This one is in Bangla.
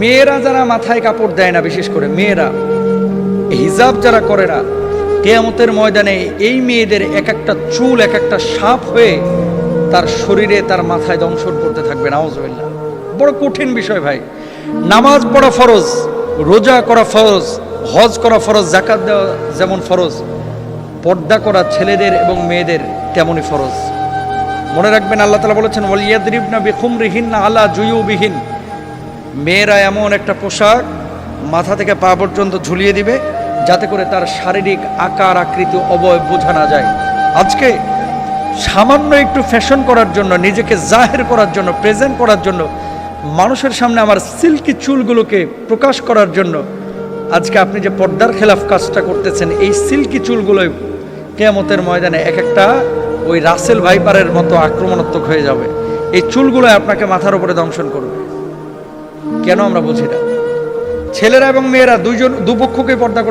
মেয়েরা যারা মাথায় কাপড় দেয় না, বিশেষ করে মেয়েরা, হিজাব যারা করে না, কেয়ামতের ময়দানে এই মেয়েদের এক একটা চুল, এক একটা সাপ হয়ে তার শরীরে, তার মাথায় দংশন করতে থাকবে নাওজবিল্লা বড় কঠিন বিষয় ভাই। নামাজ পড়া ফরজ, রোজা করা ফরজ, হজ করা ফরজ জাকাত দেওয়া যেমন ফরজ, পর্দা করা ছেলেদের এবং মেয়েদের তেমনই ফরজ। মনে রাখবেন, আল্লাহ তালা বলেছেন, ওয়ালিয়াদরিবনা বিখুমরিহীন আলা জুয়ুবিহীন। মেয়েরা এমন একটা পোশাক মাথা থেকে পা পর্যন্ত ঝুলিয়ে দিবে যাতে করে তার শারীরিক আকার, আকৃতি, অবয়ব বোঝা না যায়। আজকে সামান্য একটু ফ্যাশন করার জন্য, নিজেকে জাহের করার জন্য প্রেজেন্ট করার জন্য, মানুষের সামনে আমার সিল্কি চুলগুলোকে প্রকাশ করার জন্য আজকে আপনি যে পর্দার খেলাফ কাজটা করতেছেন, এই সিল্কি চুলগুলোই কেয়ামতের ময়দানে এক একটা ওই রাসেল ভাইপারের মতো আক্রমণাত্মক হয়ে যাবে। এই চুলগুলো আপনাকে মাথার উপরে দংশন করবে। কেন আমরা বুঝি না ছেলেরা এবং মেয়েরা দুইজন দুপক্ষকে পর্দা করতে